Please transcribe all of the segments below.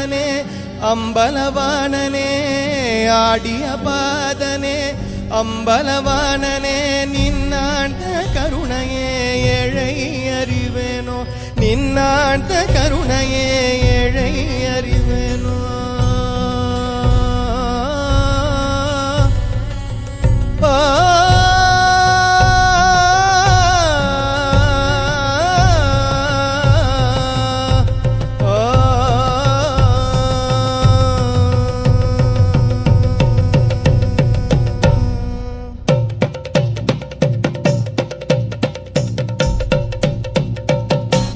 பாதனே அம்பலவாணனே ஆடிய பாதனே அம்பலவாணனே நின்னாண்ட கருணையே ஏழை அறிவேனோ நின்னாண்ட கருணையே ஏழை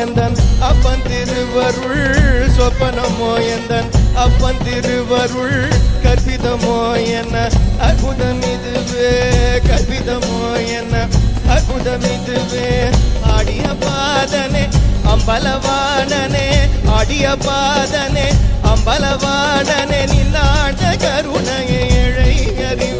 எந்தன் அப்பன் திருவருள் சொப்பனமோ எந்தன் அப்பன் திருவருள் கற்பிதமோ என்ன அற்புதம் இதுவே கற்பிதமோ என்ன அற்புதம் இதுவே ஆடிய பாதனே அம்பலவாணனே ஆடிய பாதனே அம்பலவாணனே நின்னாண்ட கருணையை இழை அறிவு.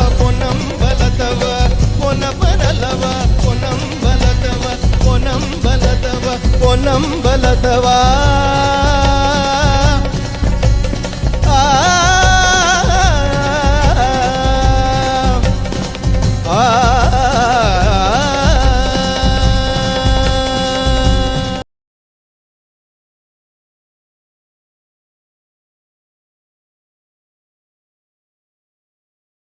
பொன்னம்பலத்தவா பொன்னம்பலத்தவா பொன்னம்பலத்தவா